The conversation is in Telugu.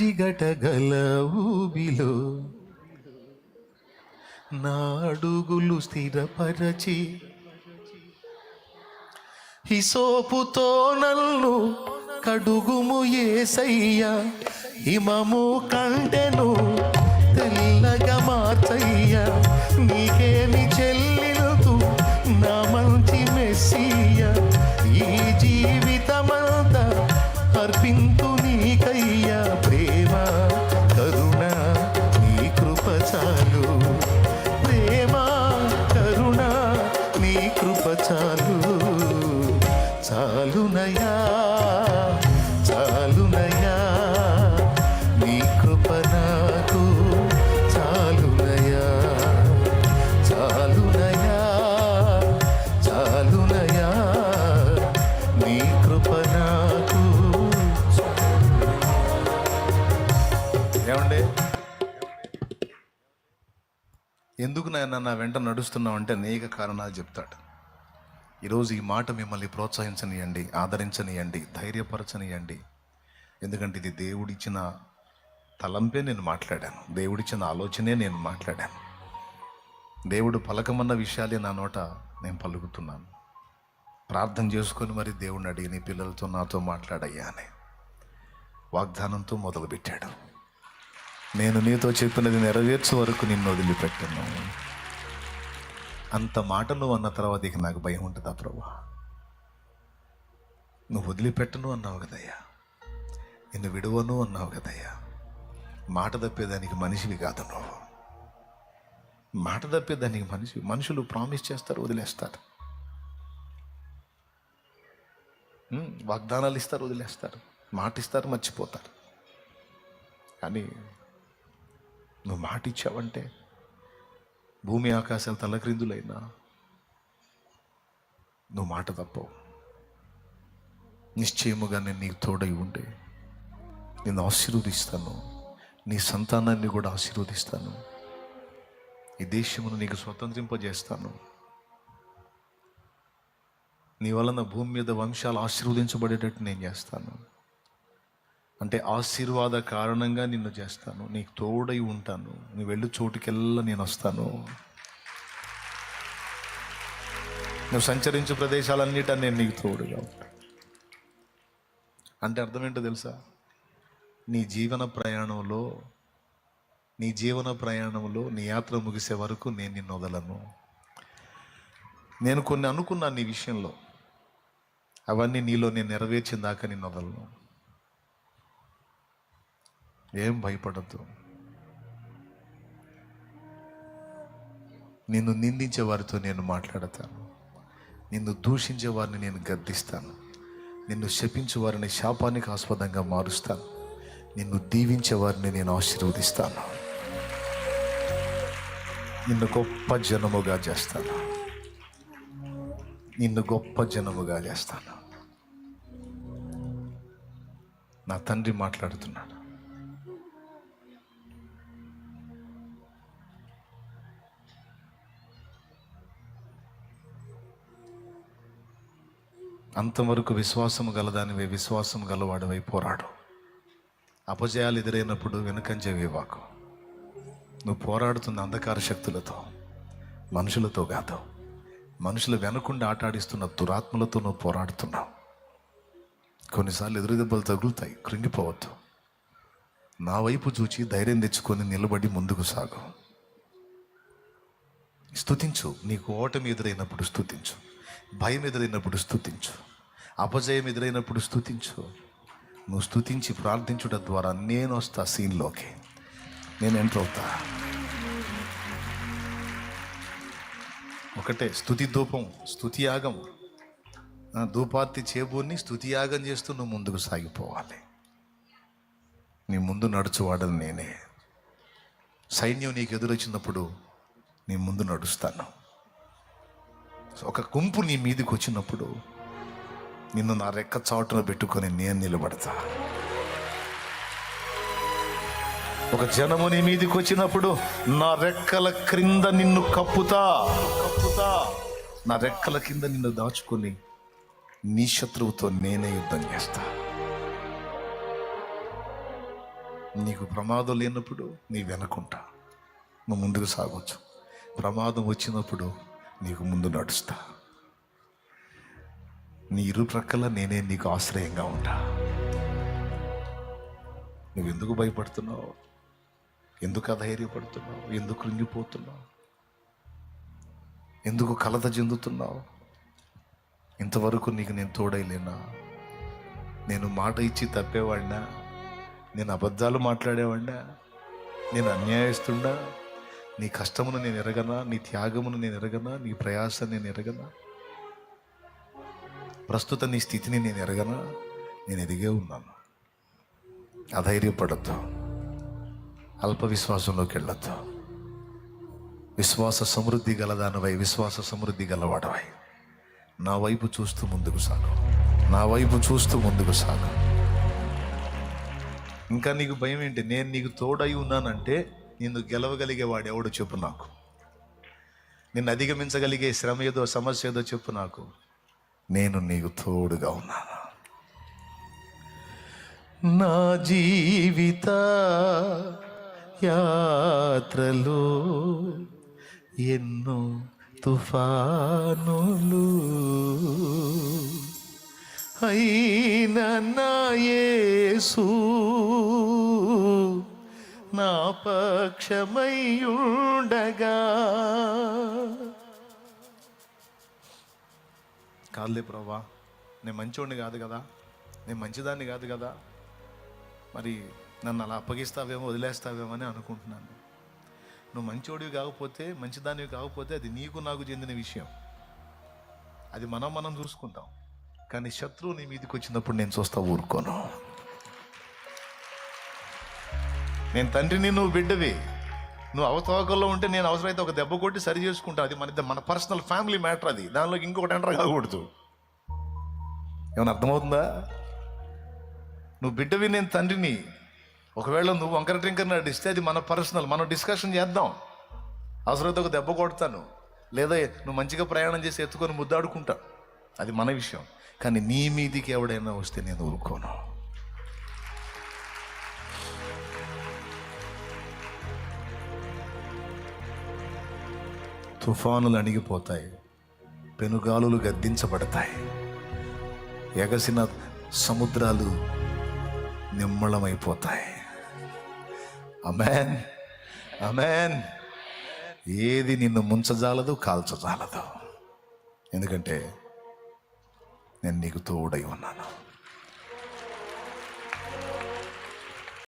జిగటగల ఊబిలో నా అడుగులు స్థిరపరచి హిసోపుతో నల్లు కడుగుము ఏసయ్యా. హిమము కంటెను తెల్లగా మార్చయ్యా. నీకేమి చెల్లి ఏమండి? ఎందుకు నాయన నా వెంట నడుస్తున్నావు అంటే అనేక కారణాలు చెప్తాడు. ఈరోజు ఈ మాట మిమ్మల్ని ప్రోత్సహించనియండి ఆదరించనియండి ధైర్యపరచనియండి. ఎందుకంటే ఇది దేవుడిచ్చిన తలంపే నేను మాట్లాడాను దేవుడిచ్చిన ఆలోచనే నేను మాట్లాడాను. దేవుడు పలకమన్న విషయాలే నా నోట నేను పలుకుతున్నాను. ప్రార్థన చేసుకొని మరి దేవుడిని అడిగి నీ పిల్లలతో నాతో మాట్లాడయ్యా అని వాగ్దానంతో మొదలుపెట్టాడు. నేను నీతో చెప్పినది నెరవేర్చే వరకు నిన్ను వదిలిపెట్టను. అంత మాట నువ్వు అన్న తర్వాత ఇక నాకు భయం ఉంటుందా ప్రభా? నువ్వు వదిలిపెట్టను అన్నావు కదయ్యా. నిన్ను విడువను అన్నావు కదయ్యా. మాట తప్పేదానికి మనిషివి కాదు నువ్వు. మాట తప్పేదానికి మనిషి మనుషులు ప్రామిస్ చేస్తారు వదిలేస్తారు. వాగ్దానాలు ఇస్తారు వదిలేస్తారు. మాట ఇస్తారు మర్చిపోతారు. కానీ నువ్వు మాట ఇచ్చావంటే? భూమి ఆకాశాలు తలక్రిందులైనా నువ్వు మాట తప్పవు. నిశ్చయముగా నేను నీకు తోడై ఉండే. నేను ఆశీర్వదిస్తాను. నీ సంతానాన్ని కూడా ఆశీర్వదిస్తాను. ఈ దేశమును నీకు స్వతంత్రింపజేస్తాను. నీ వలన భూమి మీద వంశాలు ఆశీర్వదించబడేటట్టు నేను చేస్తాను. అంటే ఆశీర్వాద కారణంగా నిన్ను చేస్తాను. నీకు తోడై ఉంటాను. నువ్వు వెళ్ళు చోటుకెల్లా నేను వస్తాను. నువ్వు సంచరించే ప్రదేశాలన్నిటా నేను నీకు తోడుగా ఉంటాను అంటే అర్థం ఏంటో తెలుసా? నీ జీవన ప్రయాణంలో నీ జీవన ప్రయాణంలో నీ యాత్ర ముగిసే వరకు నేను నిన్ను వదలను. నేను కొన్ని అనుకున్నాను నీ విషయంలో. అవన్నీ నీలో నేను నెరవేర్చిన దాకా నిన్ను వదలను. ఏం భయపడద్దు. నిన్ను నిందించే వారితో నేను మాట్లాడతాను. నిన్ను దూషించే వారిని నేను గద్దిస్తాను. నిన్ను శపించే వారిని శాపానికి ఆస్పదంగా మారుస్తాను. నిన్ను దీవించే వారిని నేను ఆశీర్వదిస్తాను. నిన్ను గొప్ప జనముగా చేస్తాను. నిన్ను గొప్ప జనముగా చేస్తాను. నా తండ్రి మాట్లాడుతున్నాడు. అంతవరకు విశ్వాసము గలదానివే విశ్వాసం గలవాడివై పోరాడు. అపజయాలు ఎదురైనప్పుడు వెనుకంజే వివాకు. నువ్వు పోరాడుతున్న అంధకార శక్తులతో మనుషులతో కాదు మనుషులు వెనకుండా ఆటాడిస్తున్న దురాత్మలతో నువ్వు పోరాడుతున్నావు. కొన్నిసార్లు ఎదురు దెబ్బలు తగులుతాయి కృంగిపోవద్దు. నా వైపు చూచి ధైర్యం తెచ్చుకొని నిలబడి ముందుకు సాగు. స్తుతించు నీకు ఓటమి ఎదురైనప్పుడు స్తుతించు. భయం ఎదురైనప్పుడు స్థుతించు అపజయం ఎదురైనప్పుడు స్థుతించు నువ్వు స్థుతించి ప్రార్థించుట ద్వారా నేను వస్తా సీన్లోకి నేను ఎంటర్ అవుతా. ఒకటే స్థుతి ధూపం స్థుతి యాగం. ధూపార్తి చేబూర్ని స్థుతి యాగం చేస్తూ నువ్వు ముందుకు సాగిపోవాలి. నీ ముందు నడుచువాడని నేనే. సైన్యం నీకు ఎదురొచ్చినప్పుడు నీ ముందు నడుస్తాను. ఒక గుంపు నీ మీదకి వచ్చినప్పుడు నిన్ను నా రెక్క చాటున పెట్టుకొని నేను నిలబడతా. ఒక జనము నీ మీదకి వచ్చినప్పుడు నా రెక్కల క్రింద నిన్ను కప్పుతా. కప్పుతా. నా రెక్కల కింద నిన్ను దాచుకొని నీ శత్రువుతో నేనే యుద్ధం చేస్తా. నీకు ప్రమాదం లేనప్పుడు నీ వెనకుంటా. నువ్వు ముందుకు సాగొచ్చు. ప్రమాదం వచ్చినప్పుడు నీకు ముందు నడుస్తా. నీ ఇరు ప్రక్కల నేనే నీకు ఆశ్రయంగా ఉంటా. నువ్వు ఎందుకు భయపడుతున్నావు? ఎందుకు అధైర్యపడుతున్నావు? ఎందుకు కృంగిపోతున్నావు ఎందుకు కలత చెందుతున్నావు? ఇంతవరకు నీకు నేను తోడైలేనా నేను మాట ఇచ్చి తప్పేవాడినా? నేను అబద్ధాలు మాట్లాడేవాడినా? నేను అన్యాయస్తుండా? నీ కష్టమును నేను ఎరగనా? నీ త్యాగమును నేను ఎరగనా? నీ ప్రయాస నేను ఎరగనా? ప్రస్తుత నీ స్థితిని నేను ఎరగనా? నేను ఎదిగే ఉన్నాను. అధైర్యపడద్దు. అల్ప విశ్వాసంలోకి వెళ్ళొద్దు. విశ్వాస సమృద్ధి గలదానవై విశ్వాస సమృద్ధి గలవాడవై నా వైపు చూస్తూ ముందుకు సాగు. నా వైపు చూస్తూ ముందుకు సాగు. ఇంకా నీకు భయం ఏంటి? నేను నీకు తోడై ఉన్నానంటే నిన్ను గెలవగలిగేవాడు ఎవడు చెప్పు నాకు. నిన్ను అధిగమించగలిగే శ్రమ ఏదో సమస్య ఏదో చెప్పు నాకు. నేను నీకు తోడుగా ఉన్నాను. నా జీవిత యాత్రలో ఎన్నో తుఫానులు అయిన నా యేసు. నా పక్షమయ్యుండగా కాదులే ప్రభా నేను మంచోడిని కాదు కదా నేను మంచిదాన్ని కాదు కదా. మరి నన్ను అలా అప్పగిస్తావేమో వదిలేస్తావేమో అని అనుకుంటున్నాను. నువ్వు మంచోడివి కాకపోతే మంచిదానివి కాకపోతే అది నీకు నాకు చెందిన విషయం. అది మనం మనం చూసుకుంటాం. కానీ శత్రువు నీ మీదకి వచ్చినప్పుడు నేను చూస్తా ఊరుకోను. నేను తండ్రిని నువ్వు బిడ్డవి. నువ్వు అవతవకల్లో ఉంటే నేను అవసరమైతే ఒక దెబ్బ కొట్టి సరి చేసుకుంటా. అది మన మన పర్సనల్ ఫ్యామిలీ మ్యాటర్ అది. దానిలోకి ఇంకొకటి ఎంటర్ కాకూడదు. ఏమైనా అర్థమవుతుందా? నువ్వు బిడ్డవి నేను తండ్రిని. ఒకవేళ నువ్వు వంకర టింకర్ నడిస్తే అది మన పర్సనల్. మనం డిస్కషన్ చేద్దాం. అవసరమైతే ఒక దెబ్బ కొడతాను. లేదా నువ్వు మంచిగా ప్రయాణం చేసి ఎత్తుకొని ముద్దాడుకుంటా. అది మన విషయం. కానీ నీ మీదికి ఎవడైనా వస్తే నేను ఊరుకోను. తుఫానులు అణిగిపోతాయి. పెనుగాలులు గద్దించబడతాయి. ఎగసిన సముద్రాలు నిమ్మళమైపోతాయి అమెన్ అమెన్ ఏది నిన్ను ముంచజాలదు కాల్చజాలదు. ఎందుకంటే నేను నీకు తోడై ఉన్నాను.